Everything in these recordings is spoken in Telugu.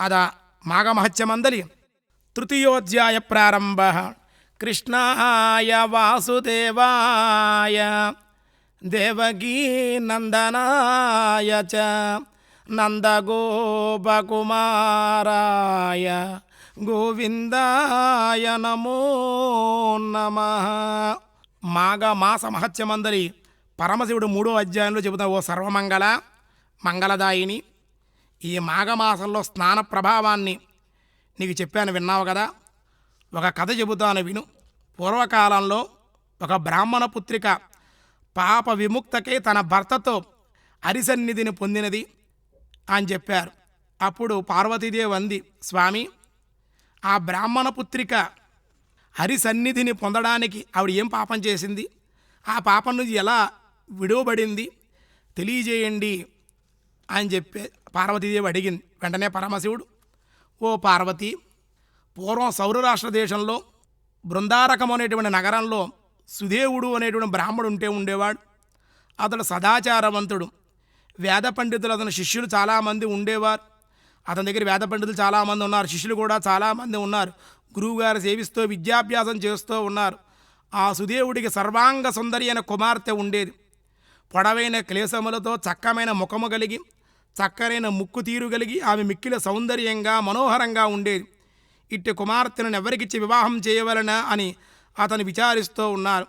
అద మాఘమహత్యమందలి. తృతీయోధ్యాయ ప్రారంభ. కృష్ణాయ వాసుదేవాయ. దేవకీ నందనాయ చ. నందగోపకుమారాయ. గోవిందాయ నమో నమ. మాఘమాస మహత్యమందరి పరమశివుడు మూడో అధ్యాయంలో చెబుతా ఓ సర్వమంగళ మంగళదాయిని. ఈ మాఘమాసంలో స్నాన ప్రభావాన్ని నీకు చెప్పాను విన్నావు కదా? ఒక కథ చెబుతాను విను. పూర్వకాలంలో ఒక బ్రాహ్మణ పుత్రిక పాప విముక్తకై తన భర్తతో అరిసన్నిధిని పొందినది అని చెప్పారు. అప్పుడు పార్వతీదేవి అంది స్వామి ఆ బ్రాహ్మణ పుత్రిక హరి సన్నిధిని పొందడానికి ఆవిడ ఏం పాపం చేసింది? ఆ పాపం నుంచి ఎలా విడువబడింది? తెలియజేయండి. అని చెప్పి పార్వతీదేవి అడిగింది. వెంటనే పరమశివుడు ఓ పార్వతి పూర్వం సౌరరాష్ట్ర దేశంలో బృందారకం అనేటువంటి నగరంలో సుదేవుడు అనేటువంటి బ్రాహ్మడు ఉంటే ఉండేవాడు. అతడు సదాచారవంతుడు. వేద పండితులు అతని శిష్యులు చాలామంది ఉండేవారు. అతని దగ్గర వేద పండితులు చాలామంది ఉన్నారు. శిష్యులు కూడా చాలామంది ఉన్నారు. గురువుగారు సేవిస్తూ విద్యాభ్యాసం చేస్తూ ఉన్నారు. ఆ సుదేవుడికి సర్వాంగ సుందరి అనే కుమార్తె ఉండేది. పొడవైన క్లేశములతో చక్కమైన ముఖము కలిగి చక్కరైన ముక్కు తీరు కలిగి ఆమె మిక్కిల సౌందర్యంగా మనోహరంగా ఉండేది. ఇట్టి కుమార్తెను ఎవరికిచ్చి వివాహం చేయవలనా అని అతను విచారిస్తూ ఉన్నారు.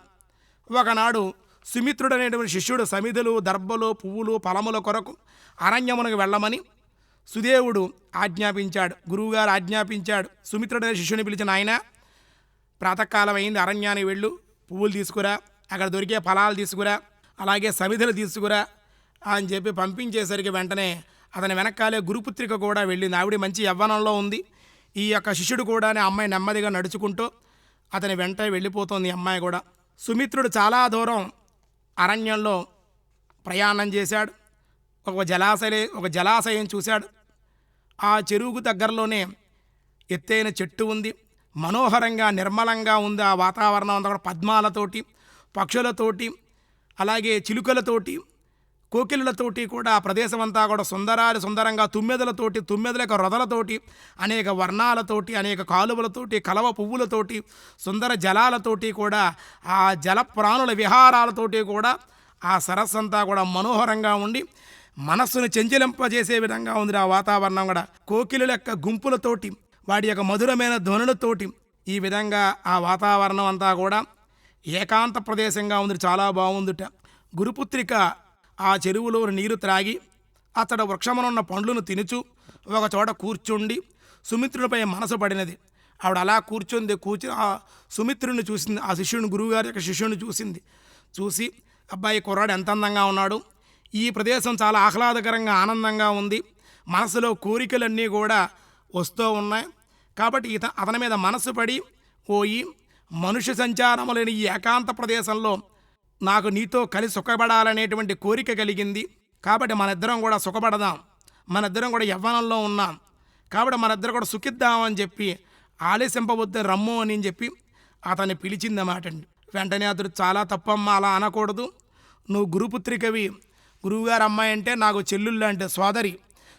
ఒకనాడు సుమిత్రుడు అనేటువంటి శిష్యుడు సమిధులు దర్భలు పువ్వులు ఫలముల కొరకు అరణ్యమునకు వెళ్ళమని సుదేవుడు ఆజ్ఞాపించాడు. గురువుగారు ఆజ్ఞాపించాడు. సుమిత్రుడు అనే శిష్యుని పిలిచిన ఆయన ప్రాతకాలం అయింది అరణ్యానికి వెళ్ళు. పువ్వులు తీసుకురా. అక్కడ దొరికే ఫలాలు తీసుకురా. అలాగే సమిధులు తీసుకురా. అని చెప్పి పంపించేసరికి వెంటనే అతని వెనకాలే గురుపుత్రిక కూడా వెళ్ళింది. ఆవిడ మంచి యవ్వనంలో ఉంది. ఈ యొక్క శిష్యుడు కూడా అమ్మాయి నెమ్మదిగా నడుచుకుంటూ అతని వెంట వెళ్ళిపోతుంది అమ్మాయి కూడా. సుమిత్రుడు చాలా దూరం అరణ్యంలో ప్రయాణం చేశాడు. ఒక జలాశయ ఒక జలాశయం చూశాడు. ఆ చెరువుకు దగ్గరలోనే ఎత్తైన చెట్టు ఉంది. మనోహరంగా నిర్మలంగా ఉంది ఆ వాతావరణం అంతా కూడా. పద్మాలతోటి పక్షులతోటి అలాగే చిలుకలతోటి కోకిలులతోటి కూడా ఆ ప్రదేశం అంతా కూడా సుందరాలు సుందరంగా తుమ్మెదలతోటి తుమ్మెదల యొక్క రొదలతోటి అనేక వర్ణాలతోటి అనేక కాలువలతోటి కలవ పువ్వులతోటి సుందర జలాలతోటి కూడా ఆ జల ప్రాణుల విహారాలతోటి కూడా ఆ సరస్సు అంతా కూడా మనోహరంగా ఉండి మనస్సును చెంచలింపజేసే విధంగా ఉంది ఆ వాతావరణం కూడా. కోకిలుల యొక్క గుంపులతోటి వాడి యొక్క మధురమైన ధ్వనులతోటి ఈ విధంగా ఆ వాతావరణం అంతా కూడా ఏకాంత ప్రదేశంగా ఉంది చాలా బాగుందిట. గురుపుత్రిక ఆ చెరువులో నీరు త్రాగి అతడు వృక్షమునున్న పండ్లను తినుచు ఒక చోట కూర్చుండి సుమిత్రునిపై మనసు పడినది. ఆవిడ అలా కూర్చుంది కూర్చుని ఆ సుమిత్రుని చూసింది ఆ శిష్యుని గురువుగారి యొక్క శిష్యుని చూసింది. చూసి అబ్బాయి కుర్రాడు ఎంత అందంగా ఉన్నాడు. ఈ ప్రదేశం చాలా ఆహ్లాదకరంగా ఆనందంగా ఉంది. మనసులో కోరికలన్నీ కూడా వస్తూ ఉన్నాయి. కాబట్టి ఇత అతని మీద మనసు పడి పోయి మనుష్య సంచారము లేని ఈ ఏకాంత ప్రదేశంలో నాకు నీతో కలిసి సుఖపడాలనేటువంటి కోరిక కలిగింది. కాబట్టి మన ఇద్దరం కూడా సుఖపడదాం. మన ఇద్దరం కూడా యవ్వనంలో ఉన్నాం. కాబట్టి మనిద్దరం కూడా సుఖిద్దామని చెప్పి ఆలస్యంపవద్దు రమ్ము అని చెప్పి అతన్ని పిలిచిందన్నమాట అండి వెంటనే అతడు చాలా తప్పమ్మ అలా అనకూడదు. నువ్వు గురుపుత్రికవి గురువుగారు అమ్మాయి అంటే నాకు చెల్లుళ్ళు అంటే సోదరి.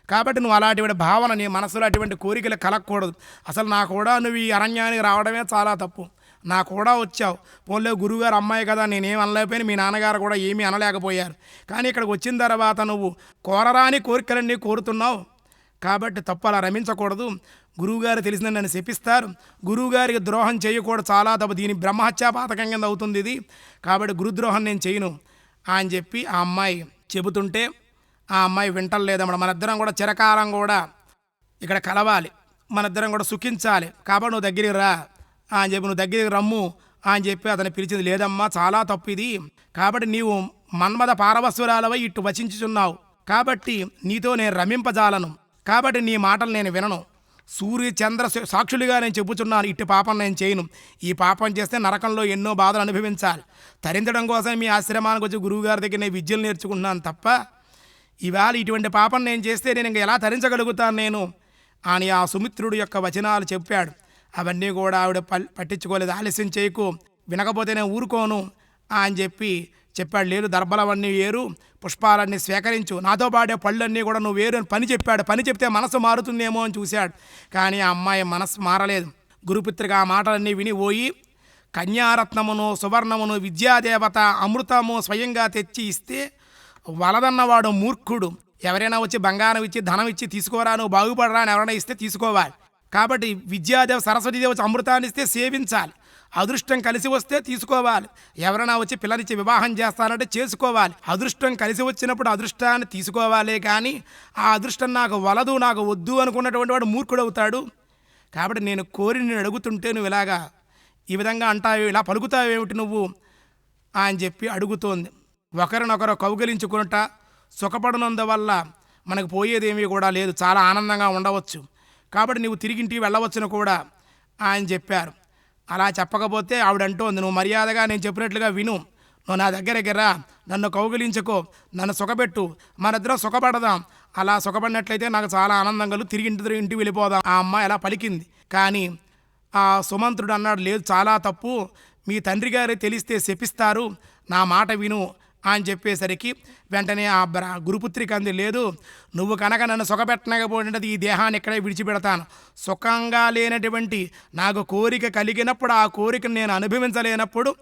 కాబట్టి నువ్వు అలాంటి భావన నీ మనసులో అటువంటి కోరికలు కలగకూడదు. అసలు నా కూడా నువ్వు ఈ అరణ్యానికి రావడమే చాలా తప్పు. నా కూడా వచ్చావు. పోలే గురువుగారు అమ్మాయి కదా నేనేం అనలేకపోయినా మీ నాన్నగారు కూడా ఏమీ అనలేకపోయారు. కానీ ఇక్కడికి వచ్చిన తర్వాత నువ్వు కోరరాని కోరికలన్నీ కోరుతున్నావు. కాబట్టి తప్పు అలా రమించకూడదు. గురువుగారు తెలిసిన నన్ను శపిస్తారు. గురువుగారికి ద్రోహం చేయకూడదు. చాలా తప్పు. దీని బ్రహ్మహత్యా పాతకం కింద అవుతుంది ఇది. కాబట్టి గురుద్రోహం నేను చేయను. అని చెప్పి ఆ అమ్మాయి చెబుతుంటే ఆ అమ్మాయి వింటలేదన్నమాట మనిద్దరం కూడా చిరకాలం కూడా ఇక్కడ కలవాలి. మనిద్దరం కూడా సుఖించాలి. కాబట్టి నువ్వు దగ్గరికి రా. అని చెప్పి నువ్వు దగ్గరికి రమ్ము అని చెప్పి అతను పిలిచింది లేదమ్మా చాలా తప్పు ఇది. కాబట్టి నీవు మన్మద పారవస్వరాలవై ఇటు వచించుచున్నావు. కాబట్టి నీతో నేను రమింపజాలను. కాబట్టి నీ మాటలు నేను వినను. సూర్య చంద్ర సాక్షులుగా నేను చెబుతున్నాను. ఇట్టి పాపం నేను చేయను. ఈ పాపం చేస్తే నరకంలో ఎన్నో బాధలు అనుభవించాలి. తరించడం కోసం మీ ఆశ్రమానికి వచ్చి గురువుగారి దగ్గర నేను విద్యలు నేర్చుకుంటున్నాను తప్ప ఇవాళ ఇటువంటి పాపం నేను చేస్తే నేను ఇంకా ఎలా తరించగలుగుతాను నేను? అని ఆ సుమిత్రుడు యొక్క వచనాలు చెప్పాడు. అవన్నీ కూడా ఆవిడ పట్టించుకోలేదు. ఆలస్యం చేయకు. వినకపోతే నేను ఊరుకోను అని చెప్పి చెప్పాడు. లేదు దర్భలవన్నీ వేరు పుష్పాలన్నీ స్వీకరించు. నాతో పాడే పళ్ళన్నీ కూడా నువ్వు వేరు అని పని చెప్పాడు. పని చెప్తే మనసు మారుతుందేమో అని చూశాడు. కానీ ఆ అమ్మాయి మనసు మారలేదు. గురుపుత్రిక ఆ మాటలన్నీ విని పోయి కన్యారత్నమును సువర్ణమును విద్యాదేవత అమృతము స్వయంగా తెచ్చి ఇస్తే వలదన్నవాడు మూర్ఖుడు. ఎవరైనా వచ్చి బంగారం ఇచ్చి ధనం ఇచ్చి తీసుకోరా నువ్వు బాగుపడరా అని ఎవరైనా ఇస్తే తీసుకోవాలి. కాబట్టి విద్యాదేవ సరస్వతీదేవి వచ్చి అమృతాన్ని ఇస్తే సేవించాలి. అదృష్టం కలిసి వస్తే తీసుకోవాలి. ఎవరైనా వచ్చి పిల్లనిచ్చి వివాహం చేస్తానంటే చేసుకోవాలి. అదృష్టం కలిసి వచ్చినప్పుడు అదృష్టాన్ని తీసుకోవాలే కానీ ఆ అదృష్టం నాకు వలదు నాకు వద్దు అనుకున్నటువంటి వాడు మూర్ఖుడవుతాడు. కాబట్టి నేను కోరి నేను అడుగుతుంటే నువ్వు ఇలాగా ఈ విధంగా అంటావు ఇలా పలుకుతావేమిటి నువ్వు అని చెప్పి అడుగుతోంది. ఒకరినొకరు కౌగిలించుకునుట సుఖపడనందువల్ల మనకు పోయేదేమీ కూడా లేదు. చాలా ఆనందంగా ఉండవచ్చు. కాబట్టి నువ్వు తిరిగింటికి వెళ్ళవచ్చును కూడా ఆయన చెప్పారు. అలా చెప్పకపోతే ఆవిడంటోంది నువ్వు మర్యాదగా నేను చెప్పినట్లుగా విను. నువ్వు నా దగ్గరికి రా నన్ను కౌగిలించుకో. నన్ను సుఖపెట్టు. మనిద్దరం సుఖపడదాం. అలా సుఖపడినట్లయితే నాకు చాలా ఆనందం కలుగు. తిరిగి ఇంటి ఇంటికి వెళ్ళిపోదాం. ఆ అమ్మాయి అలా పలికింది. కానీ ఆ సుమంత్రుడు అన్నాడు లేదు చాలా తప్పు. మీ తండ్రి గారు తెలిస్తే శపిస్తారు. నా మాట విను. అని చెప్పేసరికి వెంటనే ఆ బ్ర గురుపుత్రిక అంది లేదు నువ్వు కనుక నన్ను సుఖపెట్టనకపోయినది ఈ దేహాన్ని ఇక్కడే విడిచిపెడతాను. సుఖంగా లేనటువంటి నాకు కోరిక కలిగినప్పుడు ఆ కోరికను నేను అనుభవించలేనప్పుడు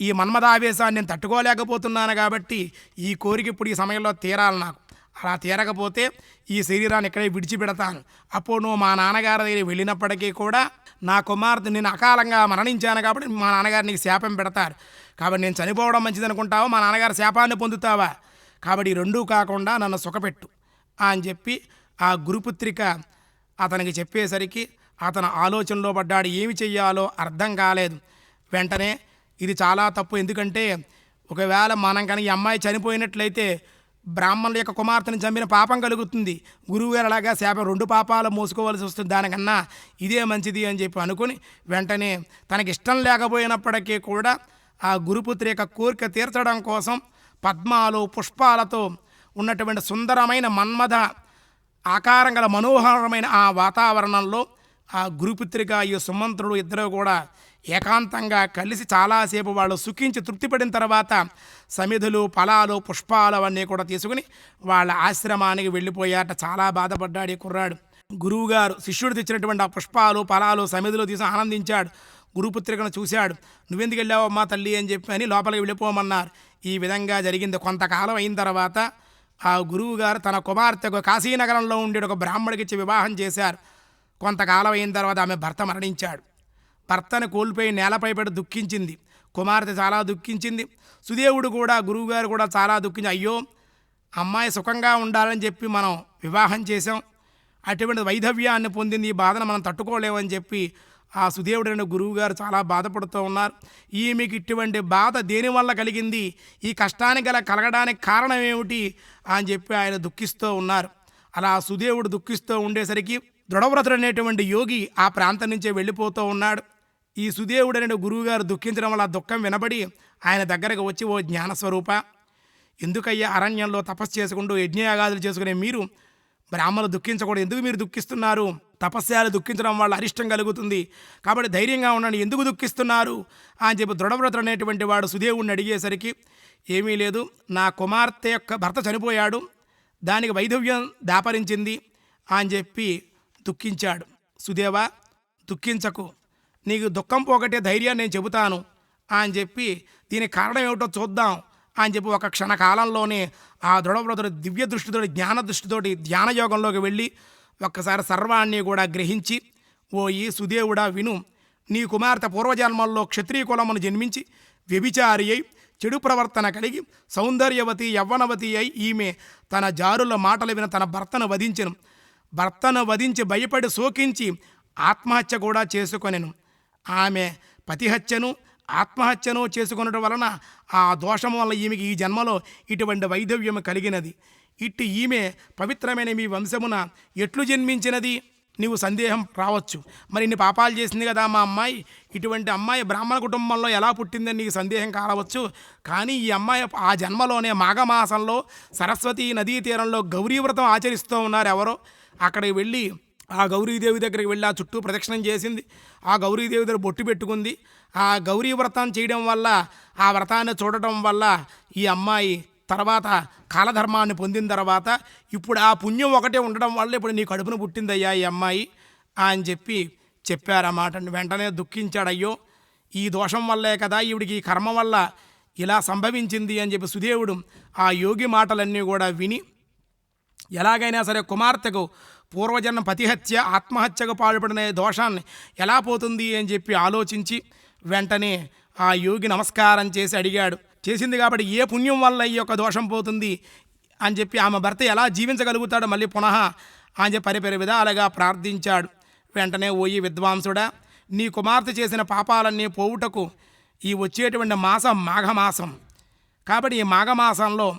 ఈ మన్మదావేశాన్ని నేను తట్టుకోలేకపోతున్నాను కాబట్టి ఈ కోరిక ఇప్పుడు ఈ సమయంలో తీరాలి నాకు. అలా తీరకపోతే ఈ శరీరాన్ని ఇక్కడే విడిచిపెడతాను. అప్పుడు నువ్వు మా నాన్నగారి దగ్గర వెళ్ళినప్పటికీ కూడా నా కుమార్తె నేను అకాలంగా మరణించాను కాబట్టి మా నాన్నగారు నీకు శాపం పెడతారు. కాబట్టి నేను చనిపోవడం మంచిది అనుకుంటావా మా నాన్నగారు శాపాన్ని పొందుతావా? కాబట్టి ఈ రెండూ కాకుండా నన్ను సుఖపెట్టు అని చెప్పి ఆ గురుపుత్రిక అతనికి చెప్పేసరికి అతను ఆలోచనలో పడ్డాడు ఏమి చెయ్యాలో అర్థం కాలేదు. వెంటనే ఇది చాలా తప్పు. ఎందుకంటే ఒకవేళ మనం కనుక ఈ అమ్మాయి చనిపోయినట్లయితే బ్రాహ్మణుల యొక్క కుమార్తెను చంపిన పాపం కలుగుతుంది. గురువుగారు అలాగా శాపం రెండు పాపాలు మోసుకోవాల్సి వస్తుంది. దానికన్నా ఇదే మంచిది అని చెప్పి అనుకుని వెంటనే తనకి ఇష్టం లేకపోయినప్పటికీ కూడా ఆ గురుపుత్రి యొక్క కోరిక తీర్చడం కోసం పద్మాలు పుష్పాలతో ఉన్నటువంటి సుందరమైన మన్మథ ఆకారం గల మనోహరమైన ఆ వాతావరణంలో ఆ గురుపుత్రిక ఈ సుమంత్రుడు ఇద్దరు కూడా ఏకాంతంగా కలిసి చాలాసేపు వాళ్ళు సుఖించి తృప్తిపడిన తర్వాత సమిధులు ఫలాలు పుష్పాలు అవన్నీ కూడా తీసుకుని వాళ్ళ ఆశ్రమానికి వెళ్ళిపోయాట చాలా బాధపడ్డాడు ఈ కుర్రాడు. గురువుగారు శిష్యుడు తెచ్చినటువంటి ఆ పుష్పాలు ఫలాలు సమిధులు తీసి ఆనందించాడు. గురుపుత్రికను చూశాడు. నువ్వెందుకు వెళ్ళావమ్మా తల్లి? అని చెప్పి అని లోపలికి వెళ్ళిపోమన్నారు. ఈ విధంగా జరిగింది. కొంతకాలం అయిన తర్వాత ఆ గురువు గారు తన కుమార్తెకు కాశీనగరంలో ఉండే ఒక బ్రాహ్మడికిచ్చి వివాహం చేశారు. కొంతకాలం అయిన తర్వాత ఆమె భర్త మరణించాడు. భర్తను కోల్పోయి నేలపై పడి దుఃఖించింది. కుమార్తె చాలా దుఃఖించింది. సుదేవుడు కూడా గురువుగారు కూడా చాలా దుఃఖించి అయ్యో అమ్మాయి సుఖంగా ఉండాలని చెప్పి మనం వివాహం చేసాం అటువంటి వైధవ్యాన్ని పొందింది ఈ బాధను మనం తట్టుకోలేమని చెప్పి ఆ సుదేవుడైన గురువుగారు చాలా బాధపడుతూ ఉన్నారు. ఈమెకి ఇటువంటి బాధ దేనివల్ల కలిగింది? ఈ కష్టానికి గల కలగడానికి కారణం ఏమిటి? అని చెప్పి ఆయన దుఃఖిస్తూ ఉన్నారు. అలా సుదేవుడు దుఃఖిస్తూ ఉండేసరికి దృఢవ్రతుడు అనేటువంటి యోగి ఆ ప్రాంతం నుంచే వెళ్ళిపోతూ ఉన్నాడు. ఈ సుదేవుడు అనే గురువుగారు దుఃఖించడం వల్ల దుఃఖం వినబడి ఆయన దగ్గరకు వచ్చి ఓ జ్ఞానస్వరూప ఎందుకయ్యా అరణ్యంలో తపస్సు చేసుకుంటూ యజ్ఞయాగాదులు చేసుకునే మీరు బ్రాహ్మణులు దుఃఖించకూడదు. ఎందుకు మీరు దుఃఖిస్తున్నారు? తపస్యాలు దుఃఖించడం వల్ల అరిష్టం కలుగుతుంది. కాబట్టి ధైర్యంగా ఉండండి. ఎందుకు దుఃఖిస్తున్నారు? అని చెప్పి దృఢవ్రతుడు అనేటువంటి వాడు సుదేవుణ్ణి అడిగేసరికి ఏమీ లేదు. నా కుమార్తె యొక్క భర్త చనిపోయాడు. దానికి వైధవ్యం దాపరించింది అని చెప్పి దుఃఖించాడు. సుదేవా దుఃఖించకు. నీకు దుఃఖం పోగొట్టే ధైర్యాన్ని నేను చెబుతాను అని చెప్పి దీనికి కారణం ఏమిటో చూద్దాం అని చెప్పి ఒక క్షణకాలంలోనే ఆ దృఢవ్రతుడు దివ్య దృష్టితోటి జ్ఞాన దృష్టితోటి ధ్యాన యోగంలోకి వెళ్ళి ఒక్కసారి సర్వాన్ని కూడా గ్రహించి ఓ ఈ సుదేవుడా విను. నీ కుమార్తె పూర్వజన్మల్లో క్షత్రియ కులమును జన్మించి వ్యభిచారి అయి చెడు ప్రవర్తన కలిగి సౌందర్యవతి యవ్వనవతి అయి ఈమె తన జారుల మాటలు విన తన భర్తను వధించెను. భర్తను వధించి భయపడి శోకించి ఆత్మహత్య కూడా చేసుకొనెను. ఆమె పతిహత్యను ఆత్మహత్యను చేసుకునడం వలన ఆ దోషం వల్ల ఈమెకి ఈ జన్మలో ఇటువంటి వైధవ్యం కలిగినది. ఇట్టి ఈమె పవిత్రమైన మీ వంశమున ఎట్లు జన్మించినది? నీవు సందేహం రావచ్చు. మరి ఇన్ని పాపాలు చేసింది కదా మా అమ్మాయి. ఇటువంటి అమ్మాయి బ్రాహ్మణ కుటుంబంలో ఎలా పుట్టిందని నీకు సందేహం కావచ్చు కానీ ఈ అమ్మాయి ఆ జన్మలోనే మాఘమాసంలో సరస్వతి నదీ తీరంలో గౌరీవ్రతం ఆచరిస్తూ ఉన్నారు ఎవరో. అక్కడికి వెళ్ళి ఆ గౌరీదేవి దగ్గరికి వెళ్ళి ఆ చుట్టూ ప్రదక్షిణం చేసింది. ఆ గౌరీదేవి దగ్గర బొట్టు పెట్టుకుంది. ఆ గౌరీ వ్రతం చేయడం వల్ల ఆ వ్రతాన్ని చూడటం వల్ల ఈ అమ్మాయి తర్వాత కాలధర్మాన్ని పొందిన తర్వాత ఇప్పుడు ఆ పుణ్యం ఒకటే ఉండడం వల్ల ఇప్పుడు నీ కడుపును పుట్టిందయ్యా ఈ అమ్మాయి అని చెప్పి చెప్పారన్నమాట. వెంటనే దుఃఖించాడయ్యో ఈ దోషం వల్లే కదా ఈవిడికి ఈ కర్మ వల్ల ఇలా సంభవించింది అని చెప్పి సుదేవుడు ఆ యోగి మాటలన్నీ కూడా విని ఎలాగైనా సరే కుమార్తెకు పూర్వజన్మ పతిహత్య ఆత్మహత్యకు పాల్పడిన దోషాన్ని ఎలా పోతుంది అని చెప్పి ఆలోచించి వెంటనే ఆ యోగి నమస్కారం చేసి అడిగాడు. చేసింది కాబట్టి ఏ పుణ్యం వల్ల ఈ యొక్క దోషం పోతుంది? అని చెప్పి ఆమె భర్త ఎలా జీవించగలుగుతాడో మళ్ళీ పునః అని చెప్పి పరిపరి విధాలుగా ప్రార్థించాడు. వెంటనే ఓయి విద్వాంసుడా నీ కుమార్తె చేసిన పాపాలన్నీ పోవుటకు ఈ వచ్చేటువంటి మాసం మాఘమాసం. కాబట్టి ఈ మాఘమాసంలో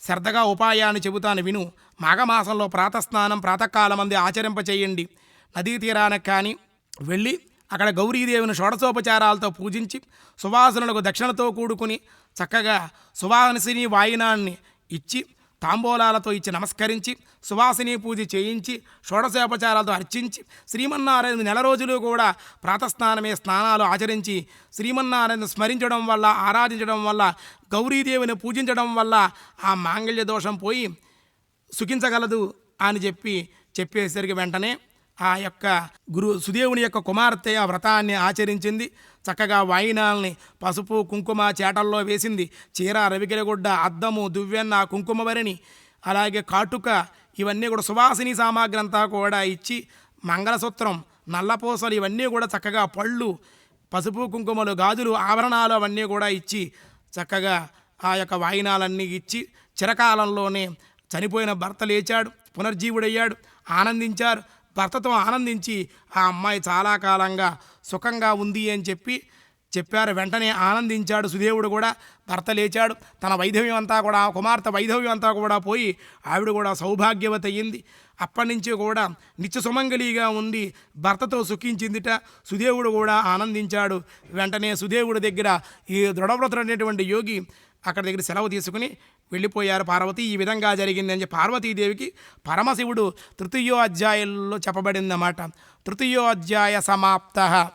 శ్రద్ధగా ఉపాయాన్ని చెబుతాను విను. మాఘమాసంలో ప్రాతస్నానం ప్రాతకాలమంది ఆచరింప ఆచరింపచేయండి. నదీ తీరానికి కానీ వెళ్ళి అక్కడ గౌరీదేవిని షోడశోపచారాలతో పూజించి సువాసనలకు దక్షిణతో కూడుకుని చక్కగా సువాసిని వాయినాన్ని ఇచ్చి తాంబూలాలతో ఇచ్చి నమస్కరించి సువాసిని పూజ చేయించి షోడశోపచారాలతో అర్చించి శ్రీమన్నారాయణ నెల రోజులు కూడా ప్రాతస్నానమే స్నానాలు ఆచరించి శ్రీమన్నారాయణ స్మరించడం వల్ల ఆరాధించడం వల్ల గౌరీదేవిని పూజించడం వల్ల ఆ మాంగళ్య దోషం పోయి సుఖించగలదు అని చెప్పి చెప్పేసరికి వెంటనే ఆ యొక్క గురు సుదేవుని యొక్క కుమార్తె ఆ వ్రతాన్ని ఆచరించింది. చక్కగా వాయినాల్ని పసుపు కుంకుమ చేటల్లో వేసింది. చీర రవికిరగుడ్డ అద్దము దువ్వెన్న కుంకుమవరిని అలాగే కాటుక ఇవన్నీ కూడా సువాసిని సామాగ్రి అంతా కూడా ఇచ్చి మంగళసూత్రం నల్లపూసలు ఇవన్నీ కూడా చక్కగా పళ్ళు పసుపు కుంకుమలు గాజులు ఆభరణాలు అవన్నీ కూడా ఇచ్చి చక్కగా ఆ యొక్క వాయినాలన్నీ ఇచ్చి చిరకాలంలోనే చనిపోయిన భర్త లేచాడు పునర్జీవుడయ్యాడు ఆనందించారు. భర్తతో ఆనందించి ఆ అమ్మాయి చాలా కాలంగా సుఖంగా ఉంది అని చెప్పి చెప్పారు. వెంటనే ఆనందించాడు సుదేవుడు కూడా. భర్త లేచాడు. తన వైధవ్యం అంతా కూడా కుమార్తె వైధవ్యం అంతా కూడా పోయి ఆవిడ కూడా సౌభాగ్యవతి అయ్యింది అప్పటి నుంచి కూడా నిత్య సుమంగళిగా ఉంది భర్తతో సుఖించిందిట. సుదేవుడు కూడా ఆనందించాడు. వెంటనే సుదేవుడి దగ్గర ఈ దృఢవ్రతుడు అనేటువంటి యోగి అక్కడ దగ్గర సెలవు తీసుకుని వెళ్ళిపోయారు పార్వతి. ఈ విధంగా జరిగిందని చెప్పి పార్వతీదేవికి పరమశివుడు తృతీయో అధ్యాయంలో చెప్పబడిందన్నమాట. తృతీయో అధ్యాయ సమాప్త.